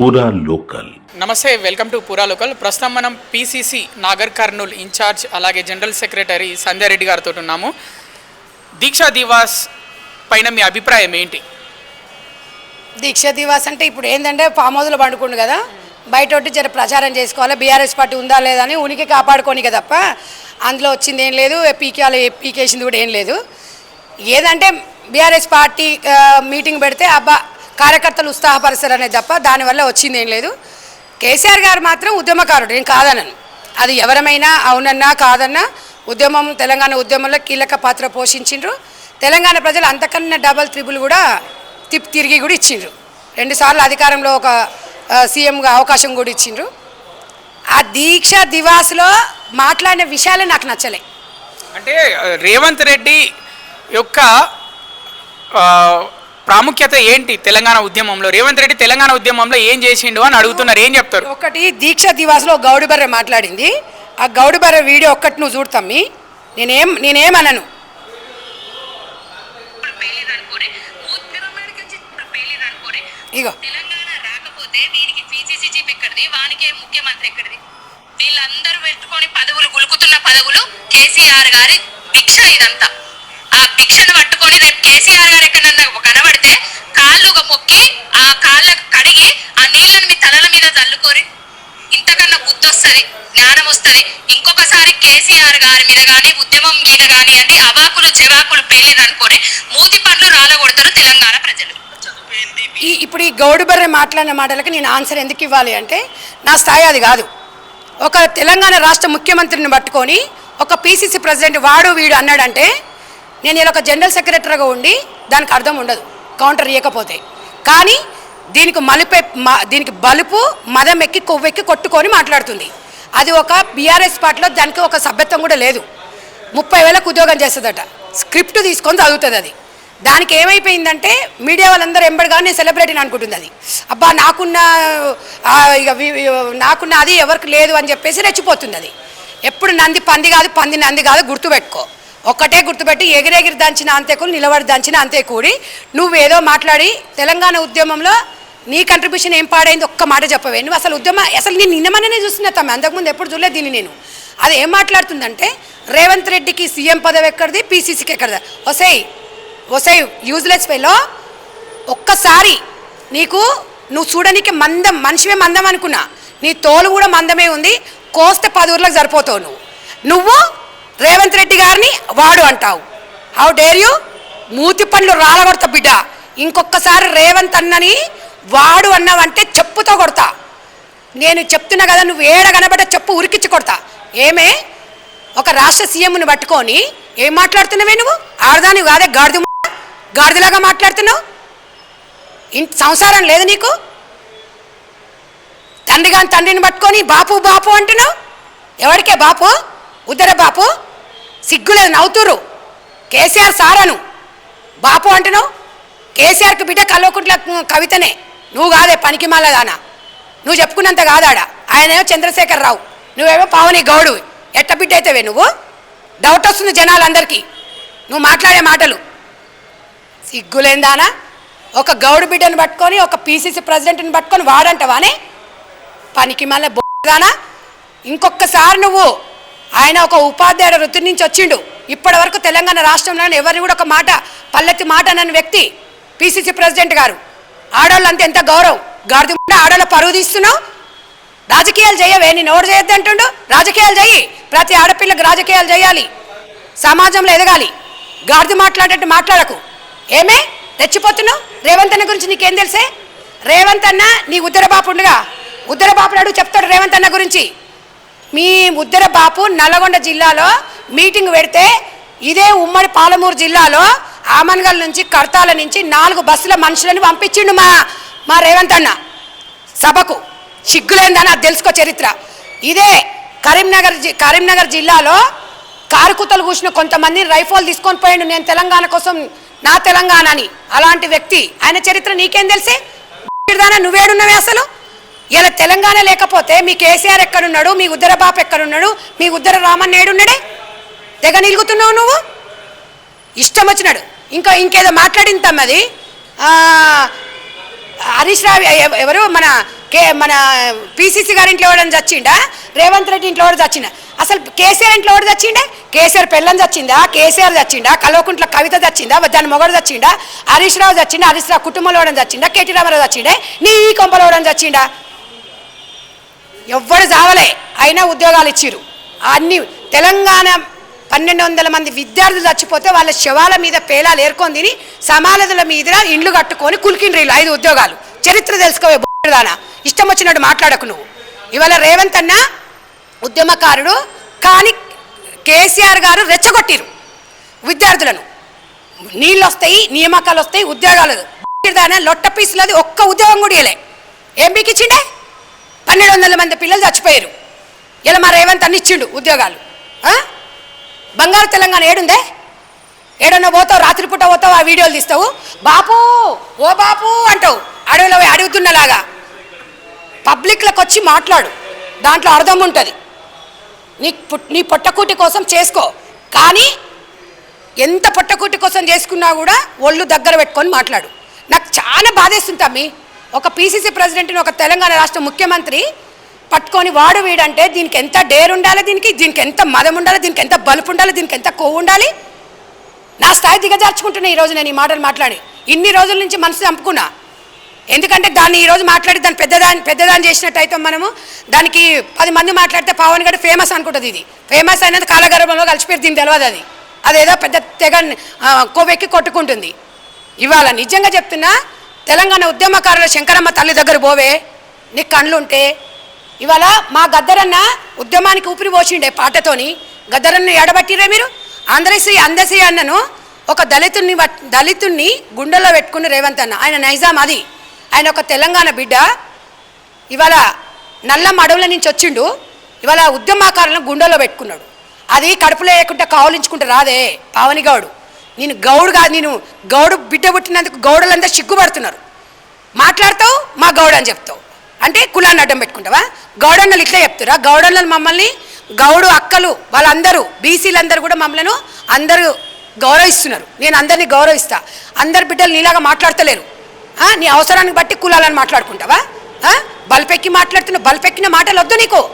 పూరా లోకల్ నమస్తే welcome to పూరా లోకల్ ప్రస్తుతం మనం పీసీసీ నాగర్ కర్నూల్ ఇన్ఛార్జ్ అలాగే జనరల్ సెక్రటరీ సంధ్యారెడ్డి గారితో ఉన్నాము. దీక్షా దివాస్ పైన మీ అభిప్రాయం ఏంటి? దీక్ష దివాస్ అంటే ఇప్పుడు ఏంటంటే ఫామ్ హౌస్లో పండుకుండు కదా బయట ఒకటి జర ప్రచారం చేసుకోవాలి బీఆర్ఎస్ పార్టీ ఉందా లేదా అని ఉనికి కాపాడుకోనిక తప్ప అందులో వచ్చింది ఏం లేదు పీకేయాలి పీకేసింది కూడా ఏం లేదు. ఏదంటే బీఆర్ఎస్ పార్టీ మీటింగ్ పెడితే అబ్బా కార్యకర్తలు ఉత్సాహపరచారనే తప్ప దానివల్ల వచ్చింది ఏం లేదు. కేసీఆర్ గారు మాత్రం ఉద్యమకారుడు నేను కాదనను. అది ఎవరమైనా అవునన్నా కాదన్నా ఉద్యమం తెలంగాణ ఉద్యమంలో కీలక పాత్ర పోషించిండ్రు. తెలంగాణ ప్రజలు అంతకన్నా డబల్ త్రిబుల్ కూడా తిప్ తిరిగి కూడా ఇచ్చిండ్రు. రెండుసార్లు అధికారంలో ఒక సీఎంగా అవకాశం కూడా ఇచ్చిండ్రు. ఆ దీక్ష దివాస్లో మాట్లాడిన విషయాలే నాకు నచ్చలే. అంటే రేవంత్ రెడ్డి యొక్క ప్రాముఖ్యత ఏంటి తెలంగాణ ఉద్యమంలో? రేవంత్ రెడ్డి తెలంగాణ ఉద్యమంలో ఏం చేసిండు అని అడుగుతున్నారు ఏం చెప్తారు? ఒకటి దీక్ష దివాస్లో గౌడి బర్రె మాట్లాడింది. ఆ గౌడి బర్రె వీడియో ఒక్కటి నువ్వు చూడతమ్మి నేనేం నేనేమనను. ఇగో. వీళ్ళందరూ పెట్టుకొని పదవులు గులుకుతున్న పదవులు కేసీఆర్ గారి భిక్ష ఇదంతా. ఆ భిక్షను పట్టుకొని రేపు కేసీఆర్ గారు ఎక్కడన్నా కనబడితే కాళ్ళు మొక్కి ఆ కాళ్ళకు కడిగి ఆ నీళ్ళని మీ తలల మీద చల్లుకోరి ఇంతకన్నా బుద్ధి వస్తుంది జ్ఞానం వస్తుంది ఇంకొకసారి కేసీఆర్ గారి మీద కానీ ఉద్యమం మీద కానీ అండి అవాకులు చెవాకులు పేలిరు అనుకోని మూతి పండ్లు రాలగొడతారు తెలంగాణ ప్రజలు. ఈ ఇప్పుడు ఈ గౌడు బర్రె మాట్లాడిన మాటలకి నేను ఆన్సర్ ఎందుకు ఇవ్వాలి అంటే నా స్థాయి అది కాదు. ఒక తెలంగాణ రాష్ట్ర ముఖ్యమంత్రిని పట్టుకొని ఒక పీసీసీ ప్రెసిడెంట్ వాడు వీడు అన్నాడంటే నేను ఇలా ఒక జనరల్ సెక్రటరీగా ఉండి దానికి అర్థం ఉండదు కౌంటర్ ఇవ్వకపోతే కానీ దీనికి మలుపే దీనికి బలుపు మదం ఎక్కి కొవ్వెక్కి కొట్టుకొని మాట్లాడుతుంది. అది ఒక బీఆర్ఎస్ పార్టీలో దానికి ఒక సభ్యత్వం కూడా లేదు. ముప్పై వేలకు ఉద్యోగం చేస్తుందట. స్క్రిప్ట్ తీసుకొని చదువుతుంది అది. దానికి ఏమైపోయిందంటే మీడియా వాళ్ళందరూ ఎంబడిగా నేను సెలబ్రిటీని అనుకుంటుంది అది. అబ్బా నాకున్న ఇక నాకున్న అది ఎవరికి లేదు అని చెప్పేసి రెచ్చిపోతుంది అది. ఎప్పుడు నంది పంది కాదు పంది నంది కాదు గుర్తుపెట్టుకో. ఒక్కటే గుర్తుపెట్టి ఎగిరెగిరి దంచిన అంతేకూడి నిలబడి దంచిన అంతే కూడి నువ్వేదో మాట్లాడి తెలంగాణ ఉద్యమంలో నీ కంట్రిబ్యూషన్ ఏం పాడైంది ఒక్క మాట చెప్పవే. నువ్వు అసలు ఉద్యమ అసలు నేను నిన్నమనే చూస్తున్నా తమ్మి. అంతకుముందు ఎప్పుడు చూడలేదు దీన్ని నేను. అది ఏం మాట్లాడుతుందంటే రేవంత్ రెడ్డికి సీఎం పదవి ఎక్కడిది పీసీసీకి ఎక్కడిది? ఒసై ఒసై యూజ్లెస్ ఫెలో ఒక్కసారి నీకు నువ్వు చూడడానికి మందం మనిషివే మందం అనుకున్నా. నీ తోలు కూడా మందమే ఉంది. కోస్తే పది ఊర్లకు సరిపోతావు నువ్వు. నువ్వు రేవంత్ రెడ్డి గారిని వాడు అంటావు. హౌ డేర్ యూ మూతి పండ్లు రాలగొడతా బిడ్డ. ఇంకొకసారి రేవంత్ అన్నని వాడు అన్నావంటే చెప్పుతో కొడతా. నేను చెప్తున్నా కదా నువ్వు ఏడ కనబడ్డ చెప్పు ఉరికిచ్చి కొడతా. ఏమే? ఒక రాష్ట్ర సీఎంని పట్టుకొని ఏం మాట్లాడుతున్నావే నువ్వు? ఆడదాని కాదే? గాడిద గాడిదలాగా మాట్లాడుతున్నావు? ఇంటి సంసారం లేదు నీకు? తండ్రి కాని తండ్రిని పట్టుకొని బాపు బాపు అంటున్నావు? ఎవరికే బాపు? ఉద్దర బాపు? సిగ్గులేదు నవ్వుతురు. కేసీఆర్ సారను. బాపు అంటున్నావు? కేసీఆర్కి బిడ్డ కల్వకుంట్ల కవితనే. నువ్వు కాదే పనికి దానా. నువ్వు చెప్పుకున్నంత కాదాడ. ఆయనేమో చంద్రశేఖర్ రావు నువ్వేమో పావని గౌడు. ఎట్ట బిడ్డ అయితేవే నువ్వు? డౌట్ వస్తుంది జనాలందరికీ. నువ్వు మాట్లాడే మాటలు. సిగ్గులేందానా ఒక గౌడు బిడ్డను పట్టుకొని ఒక పీసీసీ ప్రెసిడెంట్ని పట్టుకొని వాడంటవానే? పనికి మళ్ళీ బోదానా ఇంకొకసారి నువ్వు ఆయన ఒక ఉపాధ్యాయుడు వృత్తి నుంచి వచ్చిండు. ఇప్పటి వరకు తెలంగాణ రాష్ట్రంలో ఎవరిని కూడా ఒక మాట పల్లెత్తి మాట అన్న వ్యక్తి పీసీసీ ప్రెసిడెంట్ గారు. ఆడవాళ్ళంతా ఎంత గౌరవం. గాడిద ఆడవాళ్ళ పరువు తీస్తున్నావు. రాజకీయాలు చేయవే నేను ఎవరు చేయొద్దు అంటుండు. రాజకీయాలు చేయి ప్రతి ఆడపిల్లకి రాజకీయాలు చేయాలి సమాజంలో ఎదగాలి. గాడిద మాట్లాడేట్టు మాట్లాడకు. ఏమే? తెచ్చిపోతున్నావు రేవంత్ అన్న గురించి నీకేం తెలిసే? రేవంత్ అన్న నీ ఉద్దరబాపుండుగా. ఉద్దరబాపుడు అడుగు చెప్తాడు రేవంత్ అన్న గురించి. మీ ముద్దర బాపు నల్లగొండ జిల్లాలో మీటింగ్ పెడితే ఇదే ఉమ్మడి పాలమూరు జిల్లాలో ఆమన్గల్ నుంచి కడతాల నుంచి నాలుగు బస్సుల మనుషులను పంపించిండు మా మా రేవంత్ అన్న. సభకు సిగ్గులేందని అది తెలుసుకో చరిత్ర. ఇదే కరీంనగర్ జి- కరీంనగర్ జిల్లాలో కారుకుతలు కూసిన కొంతమంది రైఫోల్ తీసుకొని పోయిండు నేను తెలంగాణ కోసం నా తెలంగాణ అని అలాంటి వ్యక్తి. ఆయన చరిత్ర నీకేం తెలిసి? నువ్వేడున్నావే అసలు? ఇలా తెలంగాణ లేకపోతే మీ కేసీఆర్ ఎక్కడున్నాడు? మీ ఉద్దర బాపు ఎక్కడున్నాడు? మీ ఉద్దర రామన్ ఏడున్నాడే తెగ నిలుగుతున్నావు నువ్వు? ఇష్టం వచ్చినాడు. ఇంకా ఇంకేదో మాట్లాడిన తమ్మది. హరీష్ రావు ఎవరు? మన కే మన పిసిసి గారి ఇంట్లో ఎవడని చచ్చిండా? రేవంత్ రెడ్డి ఇంట్లో ఎవరు చచ్చిండా? అసలు కేసీఆర్ ఇంట్లో ఎవరు చచ్చిండే? కేసీఆర్ పెళ్ళం చచ్చిందా? కేసీఆర్ చచ్చిండా? కల్వకుంట్ల కవిత చచ్చిందా? దాని మొగడు చచ్చిండా? హరీష్ రావు చచ్చిండా? హరీష్ రావు కుటుంబంలో ఎవడని చచ్చిండా? కేటీ రామారావు చచ్చిండే? నీ ఈ కొంపలో ఎవడని చచ్చిండా? ఎవ్వడు చావలే. అయినా ఉద్యోగాలు ఇచ్చిర్రు. అన్ని తెలంగాణ పన్నెండు వందల మంది విద్యార్థులు చచ్చిపోతే వాళ్ళ శవాల మీద పేలాలు ఏర్కొని తిని సమాలదుల మీద ఇండ్లు కట్టుకొని కులికిండ్రీలు ఐదు ఉద్యోగాలు. చరిత్ర తెలుసుకోవే దానా. ఇష్టం వచ్చినట్టు మాట్లాడకు నువ్వు. ఇవాళ రేవంత్ అన్న ఉద్యమకారుడు కానీ కేసీఆర్ గారు రెచ్చగొట్టిరు విద్యార్థులను. నీళ్ళు వస్తాయి నియామకాలు వస్తాయి ఉద్యోగాలు. దానా లొట్ట పీసులది ఒక్క ఉద్యోగం కూడా ఇవ్వలే ఏం పీకిచ్చిండే పన్నెండు వందల మంది పిల్లలు చచ్చిపోయారు. ఇలా మా రేవంత్ అన్ని ఇచ్చిండు ఉద్యోగాలు. బంగారు తెలంగాణ ఏడుందే? ఏడన్నా పోతావు రాత్రిపూట పోతావు ఆ వీడియోలు తీస్తావు? బాపు ఓ బాపు అంటావు. అడవిలో పోయి అడుగుతున్నలాగా. పబ్లిక్లకు వచ్చి మాట్లాడు. దాంట్లో అర్థం ఉంటుంది. నీ నీ పొట్టకూటి కోసం చేసుకో. కానీ ఎంత పొట్టకూటి కోసం చేసుకున్నా కూడా ఒళ్ళు దగ్గర పెట్టుకొని మాట్లాడు. నాకు చాలా బాధేస్తుంది తమ్మి. ఒక పీసీసీ ప్రెసిడెంట్ని ఒక తెలంగాణ రాష్ట్ర ముఖ్యమంత్రి పట్టుకొని వాడు వీడంటే దీనికి ఎంత డేర్ ఉండాలి దీనికి? దీనికి ఎంత మదం ఉండాలి? దీనికి ఎంత బలుపు ఉండాలి? దీనికి ఎంత కొవ్వు ఉండాలి? నా స్థాయి దిగజార్చుకుంటున్నా ఈరోజు నేను ఈ మాటలు మాట్లాడి. ఇన్ని రోజుల నుంచి మనసు చంపుకున్నా. ఎందుకంటే దాన్ని ఈరోజు మాట్లాడి దాన్ని పెద్దదాన్ని పెద్దదాన్ని చేసినట్టయితే మనము దానికి పది మంది మాట్లాడితే పవన్ గడ్ ఫేమస్ అనుకుంటుంది ఇది. ఫేమస్ అయినది కాలగర్భంలో కలిసిపోయి దీని తెలియదు అది. అదేదో పెద్ద తెగ కొవ్వెక్కి కొట్టుకుంటుంది. ఇవాళ నిజంగా చెప్తున్నా తెలంగాణ ఉద్యమకారుల శంకరమ్మ తల్లి దగ్గర పోవే నీకు కళ్ళుంటే. ఇవాళ మా గద్దరన్న ఉద్యమానికి ఊపిరి పోసిండే పాటతోని. గద్దరన్న ఎడబట్టిరే మీరు? ఆంధ్రశ్రీ అందశ్రీ అన్నను ఒక దళితుడిని పట్- దళితుడిని గుండెల్లో పెట్టుకుని రేవంత్ అన్న. ఆయన నైజాం అది. ఆయన ఒక తెలంగాణ బిడ్డ. ఇవాళ నల్లమ్మ అడవుల నుంచి వచ్చిండు. ఇవాళ ఉద్యమాకారులను గుండెల్లో పెట్టుకున్నాడు. అది కడుపులో వేయకుండా కావలించుకుంటే రాదే పావనిగాడు. నేను గౌడు కాదు నేను గౌడు బిడ్డ పుట్టినందుకు గౌడులంతా సిగ్గుపడుతున్నారు. మాట్లాడతావు? మా గౌడ అని చెప్తావు. అంటే కులాన్ని అడ్డం పెట్టుకుంటావా? గౌడన్నలు ఇట్లా చెప్తారా? గౌడన్నలు మమ్మల్ని గౌడు అక్కలు వాళ్ళందరూ బీసీలందరూ కూడా మమ్మల్ని అందరూ గౌరవిస్తున్నారు. నేను అందరినీ గౌరవిస్తా. అందరి బిడ్డలు నీలాగా మాట్లాడతలేరు. నీ అవసరాన్ని బట్టి కులాలని మాట్లాడుకుంటావా? ఆ, బల్పెక్కి మాట్లాడుతున్న బల్పెక్కిన మాటలు వద్దు నీకు.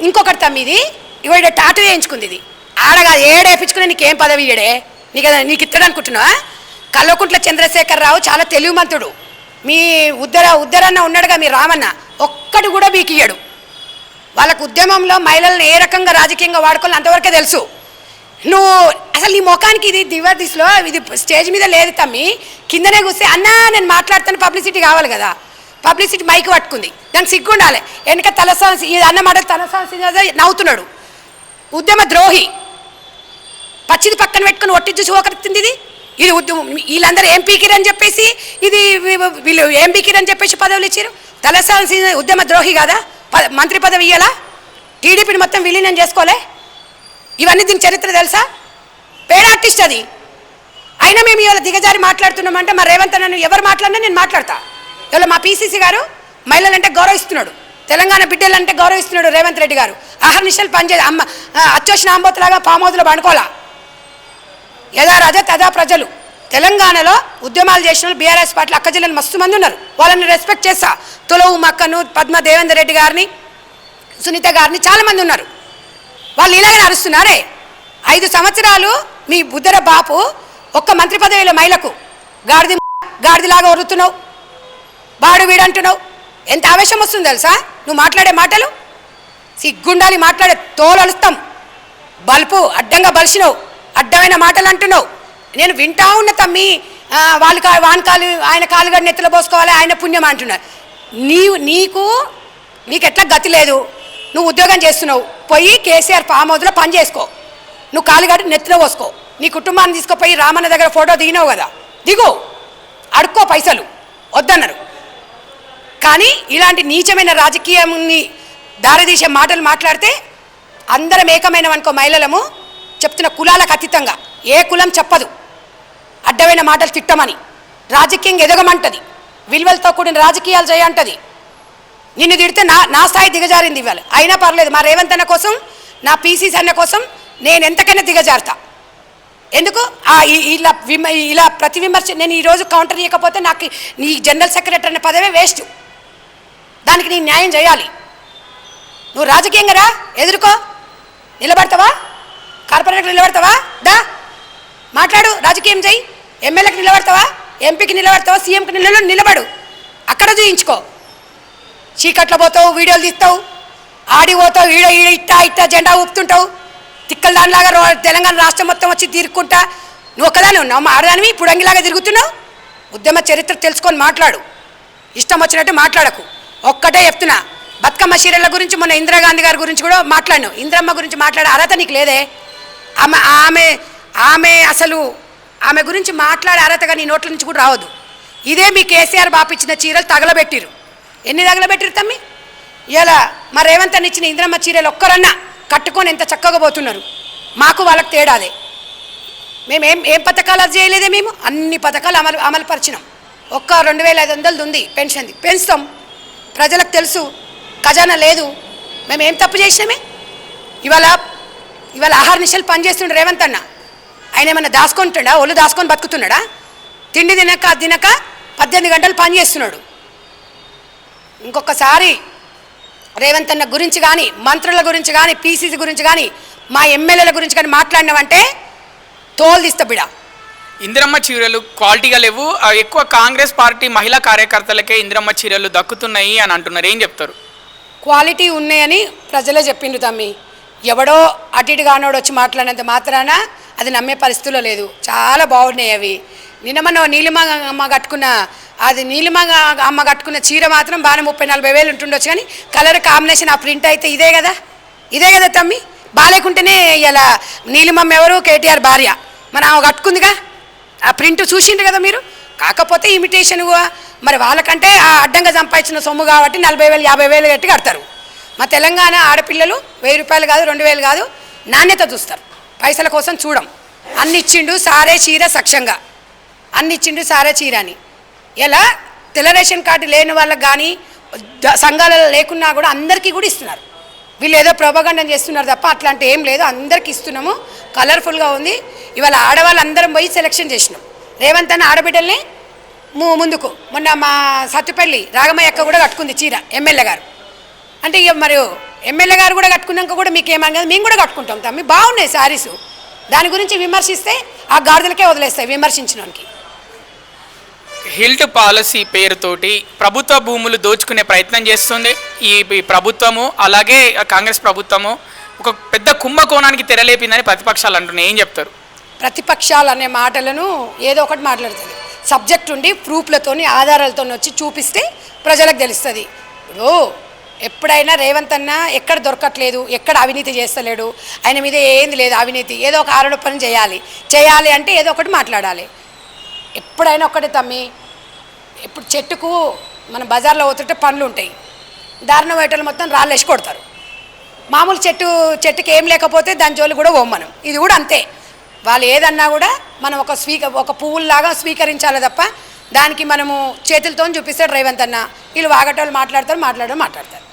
ఇంకొకటి తమ్మిది ఇవాడ టాటూ వేయించుకుంది ఇది. ఆడగా ఏడేపించుకునే నీకేం పదవి ఈడే? నీకు నీకు ఇత్తడు అనుకుంటున్నావా? కల్వకుంట్ల చంద్రశేఖర్ రావు చాలా తెలివిమంతుడు. మీ ఉద్దర ఉద్దరన్న ఉన్నాడుగా మీ రామన్న. ఒక్కడు కూడా మీకు ఇయ్యడు. వాళ్ళకు ఉద్యమంలో మహిళలను ఏ రకంగా రాజకీయంగా వాడుకోవాలో అంతవరకే తెలుసు. నువ్వు అసలు నీ ముఖానికి ఇది దివాదిస్లో ఇది స్టేజ్ మీద లేదు తమ్మి. కిందనే కూస్తే అన్నా నేను మాట్లాడుతాను పబ్లిసిటీ కావాలి కదా. పబ్లిసిటీ మైక్ పట్టుకుంది. దానికి సిగ్గు ఉండాలి. వెనక తలసాని ఇది అన్న మాట తలసాని నవ్వుతున్నాడు. ఉద్యమ ద్రోహి. పచ్చిది పక్కన పెట్టుకుని ఒట్టించి చూసి ఇది ఇది ఉద్యమం వీళ్ళందరూ ఏం పీకిరని చెప్పేసి ఇది వీళ్ళు ఏం పీకిరని చెప్పేసి పదవులు ఇచ్చారు తలసాని ఉద్యమ ద్రోహి కాదా? మంత్రి పదవి ఇయ్యాలా? టీడీపీని మొత్తం విలీనం చేసుకోలే? ఇవన్నీ దీని చరిత్ర తెలుసా? పేడ ఆర్టిస్ట్ అది. అయినా మేము ఇవాళ దిగజారి మాట్లాడుతున్నామంటే మా రేవంత్ నన్ను ఎవరు మాట్లాడినా నేను మాట్లాడతా. ఇవాళ మా పీసీసీ గారు మహిళలంటే గౌరవిస్తున్నాడు. తెలంగాణ బిడ్డలంటే గౌరవిస్తున్నాడు రేవంత్ రెడ్డి గారు. అహర్నిశలు పనిచేసి అమ్మ ఆ, అచ్చోసిన ఆంబోతులాగా పండుకోలా యథా రాజ తదా ప్రజలు. తెలంగాణలో ఉద్యమాలు చేసిన వాళ్ళు బీఆర్ఎస్ పార్టీలు అక్క జిల్లాలు మస్తు మంది ఉన్నారు. వాళ్ళని రెస్పెక్ట్ చేస్తా. తులవు మక్కను పద్మ దేవేందర్ రెడ్డి గారిని సునీత గారిని చాలామంది ఉన్నారు. వాళ్ళు ఇలాగే అరుస్తున్నారే? ఐదు సంవత్సరాలు మీ బుద్ధర బాపు ఒక్క మంత్రి పదవిలో మహిళకు గాడిది గాడిదిలాగా వరుతున్నావు బాడు వీడంటున్నావు ఎంత ఆవేశం వస్తుంది తెలుసా? నువ్వు మాట్లాడే మాటలు? సిగ్గుండాలి మాట్లాడే తోలలుస్తాం. బల్పు అడ్డంగా బలిసినావు. అడ్డమైన మాటలు అంటున్నావు. నేను వింటా ఉన్న తమ్మి వాళ్ళు కా వాని కాలు ఆయన కాలుగా నెత్తిలో పోసుకోవాలి ఆయన పుణ్యం అంటున్నారు. నీవు నీకు నీకు ఎట్లా గతి లేదు. నువ్వు ఉద్యోగం చేస్తున్నావు. పోయి కేసీఆర్ ఫామ్ హౌస్లో పని చేసుకో. నువ్వు కాలుగాడి నెత్తిలో పోసుకో. నీ కుటుంబాన్ని తీసుకుపోయి రామన్న దగ్గర ఫోటో దిగినావు కదా. దిగు. అడుక్కో పైసలు. వద్దన్నారు. కానీ ఇలాంటి నీచమైన రాజకీయాన్ని దారితీసే మాటలు మాట్లాడితే అందరం ఏకమైన అనుకో మహిళలము. చెప్తున్న కులాలకు అతీతంగా ఏ కులం చెప్పదు. అడ్డమైన మాటలు తిట్టమని రాజకీయంగా ఎదగమంటది. విలువలతో కూడిన రాజకీయాలు చేయంటది నిన్ను తిడితే నా నా స్థాయి దిగజారింది ఇవాళ. అయినా పర్లేదు మా రేవంత్ అన్న కోసం నా పీసీస్ అన్న కోసం నేను ఎంతకైనా దిగజారుతా. ఎందుకు? ఆ ఇలా విమ ఇలా ప్రతి విమర్శ నేను ఈరోజు కౌంటర్ ఇవ్వకపోతే నాకు నీ జనరల్ సెక్రటరీ అనే పదవే వేస్ట్ దానికి నీ న్యాయం చేయాలి. నువ్వు రాజకీయంగా రా ఎదుర్కో. నిలబడతావా? కార్పొరేటర్కి నిలబడతావా? దా. మాట్లాడు రాజకీయం చేయి. ఎమ్మెల్యేకి నిలబడతావా? ఎంపీకి నిలబడతావా? సీఎంకి నిలబ నిలబడు. అక్కడ చూయించుకో. చీకట్లో పోతావు వీడియోలు తీస్తావు. ఆడి పోతావు ఈడ ఈడ ఇట్టా ఇట్టా జెండా ఊపుతుంటావు. తిక్కల దానిలాగా తెలంగాణ రాష్ట్రం మొత్తం వచ్చి తీరుకుంటా నువ్వు ఒక్కదాని ఉన్నావు మా ఆడదానివి పుడంగిలాగా తిరుగుతున్నావు? ఉద్యమ చరిత్ర తెలుసుకొని మాట్లాడు. ఇష్టం వచ్చినట్టు మాట్లాడకు. ఒక్కటే చెప్తున్నా. బతుకమ్మ చీరల గురించి మొన్న ఇందిరాగాంధీ గారి గురించి కూడా మాట్లాడినావు. ఇందిరమ్మ గురించి మాట్లాడే అర్హత నీకు లేదే. ఆమె ఆమె ఆమె అసలు ఆమె గురించి మాట్లాడే అర్హతగా నీ నోట్ల నుంచి కూడా రావద్దు. ఇదే మీ కేసీఆర్ బాపిచ్చిన చీరలు తగలబెట్టిరు. ఎన్ని తగలబెట్టిరు తమ్మి? ఇలా మా రేవంత్ అన్న ఇచ్చిన ఇంద్రమ్మ చీరలు ఒక్కరన్నా కట్టుకొని ఎంత చక్కగా పోతున్నారు. మాకు వాళ్ళకి తేడాదే మేము ఏం ఏం పథకాలు అది చేయలేదే మేము? అన్ని పథకాలు అమలు అమలు పరిచినాం. ఒక్క రెండు వేల ఐదు వందలది ఉంది పెన్షన్ది. పెంచుతాం. ప్రజలకు తెలుసు. ఖజానా లేదు. మేము ఏం తప్పు చేసినామే? ఇవాళ ఇవాళ ఆహార నిశలు పనిచేస్తుండే రేవంత్ అన్న. ఆయన ఏమన్నా దాచుకుంటుండా ఒళ్ళు దాచుకొని బతుకుతున్నాడా? తిండి తినక తినక పద్దెనిమిది గంటలు పని చేస్తున్నాడు. ఇంకొకసారి రేవంత్ అన్న గురించి కానీ మంత్రుల గురించి కానీ పీసీసీ గురించి కానీ మా ఎమ్మెల్యేల గురించి కానీ మాట్లాడినామంటే తోలు తీస్తా బిడ. ఇందిరమ్మ చీరలు క్వాలిటీగా లేవు. ఎక్కువ కాంగ్రెస్ పార్టీ మహిళా కార్యకర్తలకే ఇందిరమ్మ చీరలు దక్కుతున్నాయి అని అంటున్నారు. ఏం చెప్తారు? క్వాలిటీ ఉన్నాయని ప్రజలే చెప్పిండు తమ్మి. ఎవడో అటు ఇటు కానోడు వచ్చి మాట్లాడినంత మాత్రాన అది నమ్మే పరిస్థితిలో లేదు. చాలా బాగున్నాయి అవి. నిన్న మన నీలిమ అమ్మ కట్టుకున్న అది నీలిమ అమ్మ కట్టుకున్న చీర మాత్రం బాగానే ముప్పై నలభై వేలు ఉంటుండొచ్చు కానీ కలర్ కాంబినేషన్ ఆ ప్రింట్ అయితే ఇదే కదా? ఇదే కదా తమ్మి? బాగాలేకుంటేనే ఇలా నీలిమమ్మ ఎవరు? కేటీఆర్ భార్య. మన ఆమె కట్టుకుందిగా? ఆ ప్రింట్ చూసిండ్రు కదా మీరు? కాకపోతే ఇమిటేషన్ మరి వాళ్ళకంటే ఆ అడ్డంగా సంపాదించిన సొమ్ము కాబట్టి నలభై వేలు యాభై వేలు కట్టి కడతారు. మా తెలంగాణ ఆడపిల్లలు వెయ్యి రూపాయలు కాదు రెండు వేలు కాదు నాణ్యత చూస్తారు. పైసల కోసం చూడం. అన్నిచ్చిండు సారే చీర సక్షంగా. అన్నిచ్చిండు సారే చీర అని ఎలా? తెల్ల రేషన్ కార్డు లేని వాళ్ళకి కానీ సంఘాలలో లేకున్నా కూడా అందరికీ కూడా ఇస్తున్నారు. వీళ్ళు ఏదో ప్రభగండం చేస్తున్నారు తప్ప అట్లాంటి ఏం లేదు. అందరికి ఇస్తున్నాము. కలర్ఫుల్గా ఉంది. ఇవాళ ఆడవాళ్ళు అందరం పోయి సెలెక్షన్ చేసినాం. రేవంత్ అన్న ఆడబిడ్డల్ని ము- ముందుకు. మొన్న మా సత్తుపల్లి రాగమయ్య అక్క కూడా కట్టుకుంది చీర ఎమ్మెల్యే గారు. అంటే ఇక మరి ఎమ్మెల్యే గారు కూడా కట్టుకున్నాక కూడా మీకు ఏమని కదా మేము కూడా కట్టుకుంటాం తమ్మి. బాగున్నాయి శారీస్. దాని గురించి విమర్శిస్తే ఆ గాడిదలకే వదిలేస్తాయి విమర్శించడానికి హిల్ట్ పాలసీ పేరుతోటి ప్రభుత్వ భూములు దోచుకునే ప్రయత్నం చేస్తుంది. ఈ ఈ ప్రభుత్వము అలాగే కాంగ్రెస్ ప్రభుత్వము ఒక పెద్ద కుంభకోణానికి తెరలేపిందని ప్రతిపక్షాలు అంటున్నాయి. ఏం చెప్తారు? ప్రతిపక్షాలు అనే మాటలను ఏదో ఒకటి మాట్లాడుతుంది. సబ్జెక్ట్ ఉండి ప్రూఫ్లతోని ఆధారాలతో వచ్చి చూపిస్తే ప్రజలకు తెలుస్తుంది. ఇప్పుడు ఎప్పుడైనా రేవంత్ అన్న ఎక్కడ దొరకట్లేదు ఎక్కడ అవినీతి చేస్తలేడు ఆయన మీద ఏంది లేదు అవినీతి. ఏదో ఒక ఆరోపణ చేయాలి. చేయాలి అంటే ఏదో ఒకటి మాట్లాడాలి. ఎప్పుడైనా ఒకటి తమ్మి ఇప్పుడు చెట్టుకు మన బజార్లో పోతుంటే పండ్లు ఉంటాయి. దారుణ వేటలు మొత్తం రాళ్ళు వేసి కొడతారు. మామూలు చెట్టు చెట్టుకి ఏం లేకపోతే దాని జోలు కూడా పోం మనం. ఇది కూడా అంతే. వాళ్ళు ఏదన్నా కూడా మనం ఒక స్వీక ఒక పువ్వుల్లాగా స్వీకరించాలి తప్ప దానికి మనము చేతులతో చూపిస్తాడు రేవంత్ అన్న. వీళ్ళు వాగటోళ్ళు మాట్లాడతారు మాట్లాడడం మాట్లాడతారు.